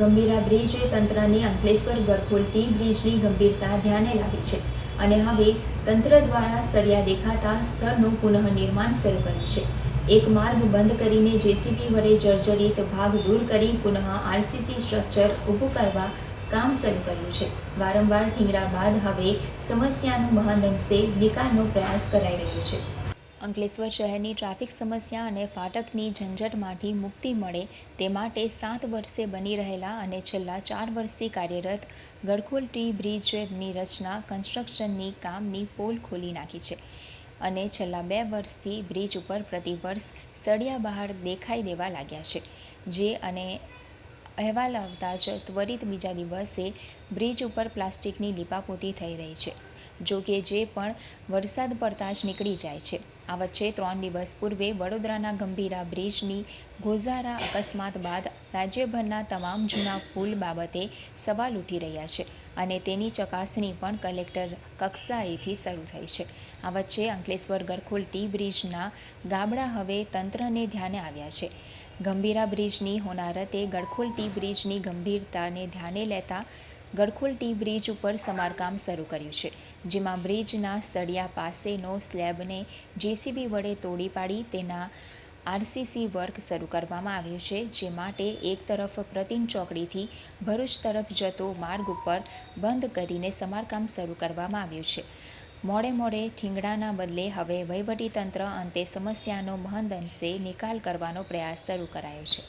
ગંભીરા બ્રિજે તંત્રની અંકલેશ્વર ગરખોલ ટી બ્રિજની ગંભીરતા ધ્યાને લાવી છે અને હવે તંત્ર દ્વારા સળિયા દેખાતા સ્થળનું પુનઃનિર્માણ શરૂ કર્યું છે. એક માર્ગ બંધ કરીને જેસીબી વડે જર્જરિત ભાગ દૂર કરી પુનઃ આરસીસી સ્ટ્રક્ચર ઊભું કરવા કામ શરૂ કર્યું છે. વારંવાર ઠીંગરા બાદ હવે સમસ્યાનું મહદઅંશે નિકાલનો પ્રયાસ કરાઈ રહ્યો છે. અંકલેશ્વર શહેરની ટ્રાફિક સમસ્યા અને ફાટકની ઝંઝટમાંથી મુક્તિ મળે તે માટે સાત વર્ષે બની રહેલા અને છેલ્લા ચાર વર્ષથી કાર્યરત ગડખોલ ટી બ્રિજની રચના કન્સ્ટ્રક્શનની કામની પોલ ખોલી નાખી છે અને છેલ્લા બે વર્ષથી બ્રિજ ઉપર પ્રતિવર્ષ સળિયા બહાર દેખાઈ દેવા લાગ્યા છે. જે અને અહેવાલ આવતા જ ત્વરિત બીજા દિવસે બ્રિજ ઉપર પ્લાસ્ટિકની લીપાપોતી થઈ રહી છે. જો કે જે પણ વરસાદ પડતા જ નીકળી જાય છે. આ વચ્ચે ત્રણ દિવસ પૂર્વે વડોદરાના ગંભીરા બ્રિજની ગોઝારા અકસ્માત બાદ રાજ્યભરના તમામ જૂના પુલ બાબતે સવાલ ઉઠી રહ્યા છે અને તેની ચકાસણી પણ કલેક્ટર કક્ષાએથી શરૂ થઈ છે. આ વચ્ચે અંકલેશ્વર ગરખોલ ટી બ્રિજના ગાબડા હવે તંત્રને ધ્યાને આવ્યા છે. ગંભીરા બ્રિજની હોનારતે ગડખોલ ટી બ્રિજની ગંભીરતાને ધ્યાને લેતા ગડખોલ ટી બ્રિજ ઉપર સમારકામ શરૂ કર્યું છે, જેમાં બ્રિજના સળિયા પાસેનો સ્લેબને જેસીબી વડે તોડી પાડી તેના આરસીસી વર્ક શરૂ કરવામાં આવ્યું છે, જે માટે એક તરફ પ્રતિમ ચોકડીથી ભરૂચ તરફ જતો માર્ગ ઉપર બંધ કરીને સમારકામ શરૂ કરવામાં આવ્યું છે. મોડે મોડે ઠીંગડાના બદલે હવે વહીવટીતંત્ર અંતે સમસ્યાનો મહદઅંશે નિકાલ કરવાનો પ્રયાસ શરૂ કરાયો છે.